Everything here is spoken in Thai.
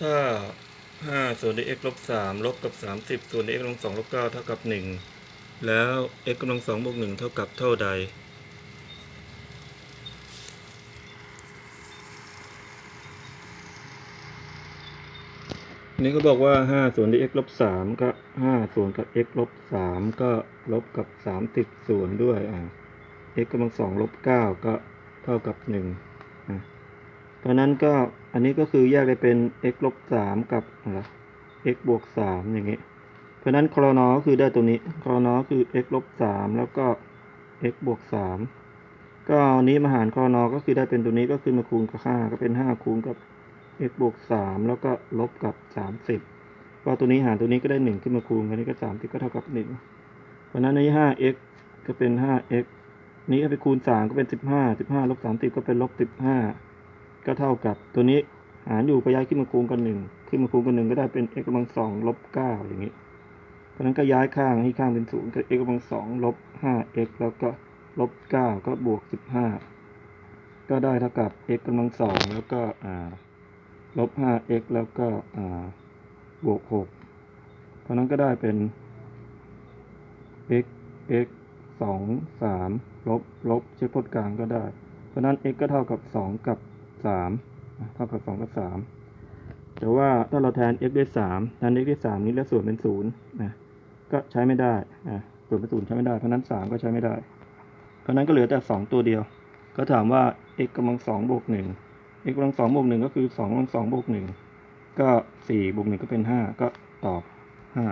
ถ้าห้าส่วนด้วย x ลบสามลบกับสามสิบส่วนด้วย x กำลังสองลบเก้าเท่ากับหนึ่งแล้ว x กำลังสองบวกหนึ่งเท่ากับเท่าใด นี่ก็บอกว่าห้าส่วนด้วย x ลบสามก็ห้าส่วนกับ x ลบสามก็ลบกับสามสิบส่วนด้วยอ่า x กำลังสองลบเก้าก็เท่ากับหนึ่งอะเพราะนั้นก็ อันนี้ก็คือแยกได้เป็น x ลบสามกับอะไร x บวกสามอย่างงี้เพราะนั้นครนก็คือได้ตัวนี้ครนก็คือ x ลบสามแล้วก็ x บวกสามก็เอานี้มาหารครนก็คือได้เป็นตัวนี้ก็คือมาคูณกับห้าก็เป็นห้าคูณกับ x บวกสามแล้วก็ลบกับสามสิบก็ตัวนี้หารตัวนี้ก็ได้หนึ่งขึ้นมาคูณกันนี้ก็สามสิบก็เท่ากับหนึ่งเพราะนั้นในห้า x ก็เป็นห้า x นี้ก็ไปคูณสามก็เป็นสิบห้าสิบห้าลบสามสิบก็เป็นลบสิบห้า ก็เท่ากับตัวนี้หารอยู่ก็ย้ายขึ้นมาคูณกันหนึ่งขึ้นมาคูณกันหนึ่งก็ได้เป็น x กำลังสองลบเก้าอย่างนี้เพราะนั้นก็ย้ายข้างให้ข้างเป็นศูนย์ก็ x กำลังสองลบห้า x แล้วก็ลบเก้าก็บวกสิบห้าก็ได้เท่ากับ x กำลังสองแล้วก็อ่าลบห้า x แล้วก็อ่าบวกหกเพราะนั้นก็ได้เป็น x x สองสามลบลบเช็คพจน์กลางก็ได้ เพราะฉะนั้น x ก็เท่ากับสองกับ สามเท่ากับสองกับสามแต่ว่าถ้าเราแทน x ด้วยสามแทน x ด้วยสามนี้แล้วส่วนเป็นศูนย์นะก็ใช้ไม่ได้อะส่วนเป็นศูนย์ใช้ไม่ได้เพราะนั้นสามก็ใช้ไม่ได้ เพราะฉะนั้นก็เหลือแต่สองตัวเดียว ก็ถามว่า x กำลังสองบวกหนึ่ง x กำลังสองบวกหนึ่งก็คือสองกำลังสองบวกหนึ่งก็สี่บวกหนึ่งก็เป็นห้าก็ตอบห้า